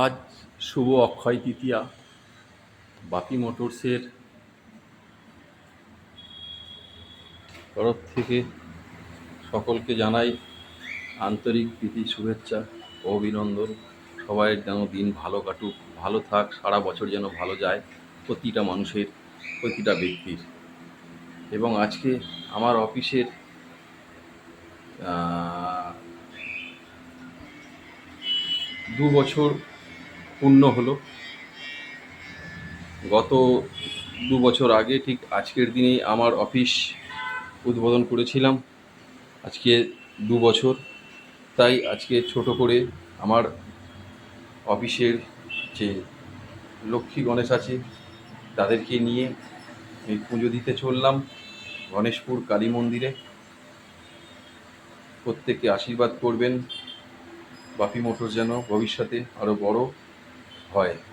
আজ শুভ অক্ষয় তৃতীয়া। বাপি মোটরসের তরফ থেকে সকলকে জানাই আন্তরিক প্রীতি, শুভেচ্ছা ও অভিনন্দন। সবাই যেন দিন ভালো কাটুক, ভালো থাক, সারা বছর যেন ভালো যায় প্রতিটা মানুষের, প্রতিটা ব্যক্তির। এবং আজকে আমার অফিসের দু বছর পূর্ণ হলো। গত দু বছর আগে ঠিক আজকের দিনেই আমার অফিস উদ্বোধন করেছিলাম। আজকে দু বছর। তাই আজকে ছোট করে আমার অফিসের যে লক্ষ্মী গণেশ আছে, তাদেরকে নিয়ে এই পুজো দিতে চললাম গণেশপুর কালী মন্দিরে। প্রত্যেককে আশীর্বাদ করবেন। বাপি মোটর যেন ভবিষ্যতে আরও বড় 会。